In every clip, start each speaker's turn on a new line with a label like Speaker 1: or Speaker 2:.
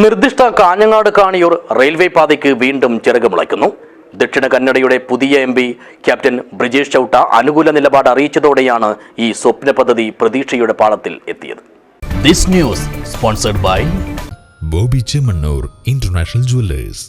Speaker 1: നിർദ്ദിഷ്ട കാഞ്ഞങ്ങാട് കാണിയൂർ റെയിൽവേ പാതയ്ക്ക് വീണ്ടും ചിറകുമുളയ്ക്കുന്നു ദക്ഷിണ കന്നഡയുടെ പുതിയ M P captain Brijesh Chowta അനുകൂല നിലപാട് അറിയിച്ചതോടെയാണ് ഈ സ്വപ്ന പദ്ധതി പ്രതീക്ഷയുടെ പാളത്തിൽ എത്തിയത്. This news sponsored by
Speaker 2: Bobby Chemmanur international jewellers.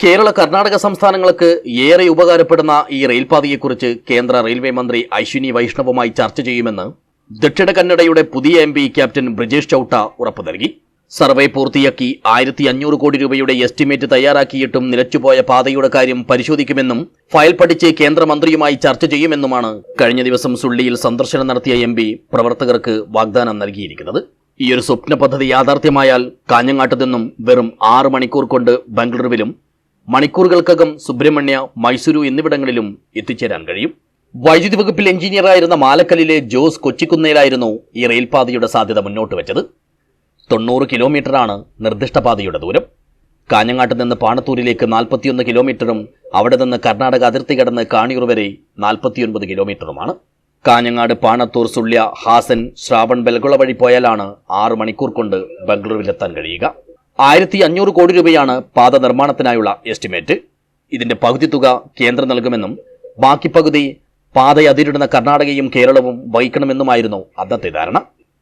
Speaker 1: Kerala Karnataka സംസ്ഥാനങ്ങൾക്ക് ഏറെ ഉപകാരപ്പെടുന്ന ഈ റെയിൽപാതയെക്കുറിച്ച് കേന്ദ്ര റെയിൽവേ മന്ത്രി അശ്വിനി വൈഷ്ണവുമായി ചർച്ച ചെയ്യുമെന്ന് ദക്ഷിണ കന്നഡയുടെ പുതിയ M P captain Brijesh Chowta ഉറപ്പു നൽകി. സർവേ പൂർത്തിയാക്കി ആയിരത്തി അഞ്ഞൂറ് കോടി രൂപയുടെ എസ്റ്റിമേറ്റ് തയ്യാറാക്കിയിട്ടും നിലച്ചുപോയ പാതയുടെ കാര്യം പരിശോധിക്കുമെന്നും ഫയൽ പഠിച്ച് കേന്ദ്രമന്ത്രിയുമായി ചർച്ച ചെയ്യുമെന്നുമാണ് കഴിഞ്ഞ ദിവസം സുള്ളിയിൽ സന്ദർശനം നടത്തിയ എം പ്രവർത്തകർക്ക് വാഗ്ദാനം നൽകിയിരിക്കുന്നത്. ഈ ഒരു സ്വപ്ന പദ്ധതി യാഥാർത്ഥ്യമായാൽ കാഞ്ഞങ്ങാട്ട് നിന്നും വെറും ആറ് മണിക്കൂർ കൊണ്ട് ബംഗളൂരുവിലും മണിക്കൂറുകൾക്കകം സുബ്രഹ്മണ്യ മൈസൂരു എന്നിവിടങ്ങളിലും എത്തിച്ചേരാൻ കഴിയും. വൈദ്യുതി വകുപ്പിൽ എഞ്ചിനീയറായിരുന്ന മാലക്കല്ലിലെ ജോസ് കൊച്ചിക്കുന്നേലായിരുന്നു ഈ റെയിൽപാതയുടെ സാധ്യത മുന്നോട്ട് വെച്ചത്. തൊണ്ണൂറ് കിലോമീറ്ററാണ് നിർദ്ദിഷ്ട പാതയുടെ ദൂരം. കാഞ്ഞങ്ങാട്ട് നിന്ന് പാണത്തൂരിലേക്ക് നാൽപ്പത്തിയൊന്ന് കിലോമീറ്ററും അവിടെ നിന്ന് കർണാടക അതിർത്തി കടന്ന് കാണിയൂർ വരെ നാൽപ്പത്തിയൊൻപത് കിലോമീറ്ററുമാണ്. കാഞ്ഞങ്ങാട് പാണത്തൂർ സുള്യ ഹാസൻ ശ്രാവൺ ബെൽഗുള വഴി പോയാലാണ് ആറ് മണിക്കൂർ കൊണ്ട് ബംഗളൂരുവിലെത്താൻ കഴിയുക. ആയിരത്തി അഞ്ഞൂറ് കോടി രൂപയാണ് പാത നിർമ്മാണത്തിനായുള്ള എസ്റ്റിമേറ്റ്. ഇതിന്റെ പകുതി തുക കേന്ദ്രം നൽകുമെന്നും ബാക്കി പകുതി പാത അതിരിടുന്ന കർണാടകയും കേരളവും വഹിക്കണമെന്നുമായിരുന്നു അന്നത്തെ ധാരണ.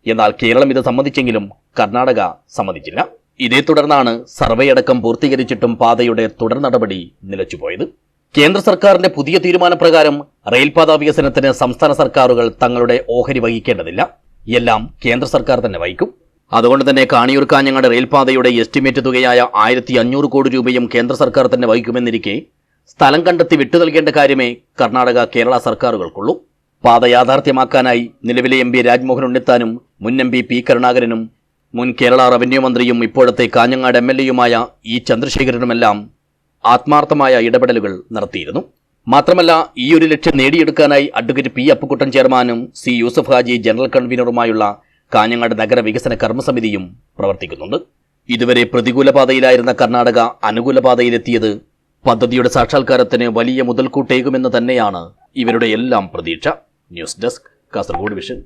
Speaker 1: എന്നാൽ കേരളം ഇത് സമ്മതിച്ചെങ്കിലും കർണാടക സമ്മതിച്ചില്ല. ഇതേ തുടർന്നാണ് സർവേ അടക്കം പൂർത്തീകരിച്ചിട്ടും പാതയുടെ തുടർ നടപടി നിലച്ചുപോയത്. കേന്ദ്ര സർക്കാരിന്റെ പുതിയ തീരുമാനപ്രകാരം റെയിൽപാത വികസനത്തിന് സംസ്ഥാന സർക്കാരുകൾ തങ്ങളുടെ ഓഹരി വഹിക്കേണ്ടതില്ല. എല്ലാം കേന്ദ്ര സർക്കാർ തന്നെ വഹിക്കും. അതുകൊണ്ട് തന്നെ കാണിയൂർ കാഞ്ഞങ്ങാട് റെയിൽപാതയുടെ എസ്റ്റിമേറ്റ് തുകയായ ആയിരത്തി അഞ്ഞൂറ് കോടി രൂപയും കേന്ദ്ര സർക്കാർ തന്നെ വഹിക്കുമെന്നിരിക്കെ സ്ഥലം കണ്ടെത്തി വിട്ടു നൽകേണ്ട കാര്യമേ കർണാടക കേരള സർക്കാരുകൾക്കുള്ളൂ. പാത യാഥാർത്ഥ്യമാക്കാനായി നിലവിലെ എം പി രാജ്മോഹൻ ഉണ്ണിത്താനും മുൻ എം പി പി കരുണാകരനും മുൻ കേരള റവന്യൂ മന്ത്രിയും ഇപ്പോഴത്തെ കാഞ്ഞങ്ങാട് എം എൽ എയുമായ ഇ ചന്ദ്രശേഖരനുമെല്ലാം ആത്മാർത്ഥമായ ഇടപെടലുകൾ നടത്തിയിരുന്നു. മാത്രമല്ല ഈ ഒരു ലക്ഷ്യം നേടിയെടുക്കാനായി അഡ്വക്കേറ്റ് പി അപ്പുക്കുട്ടൻ ചെയർമാനും സി യൂസഫ് ഹാജി ജനറൽ കൺവീനറുമായുള്ള കാഞ്ഞങ്ങാട് നഗര വികസന കർമ്മസമിതിയും പ്രവർത്തിക്കുന്നുണ്ട്. ഇതുവരെ പ്രതികൂല പാതയിലായിരുന്ന കർണാടക അനുകൂല പാതയിലെത്തിയത് പദ്ധതിയുടെ സാക്ഷാത്കാരത്തിന് വലിയ മുതൽക്കൂട്ടേകുമെന്ന് തന്നെയാണ് ഇവരുടെ എല്ലാം പ്രതീക്ഷ. News desk Kasaragod vision.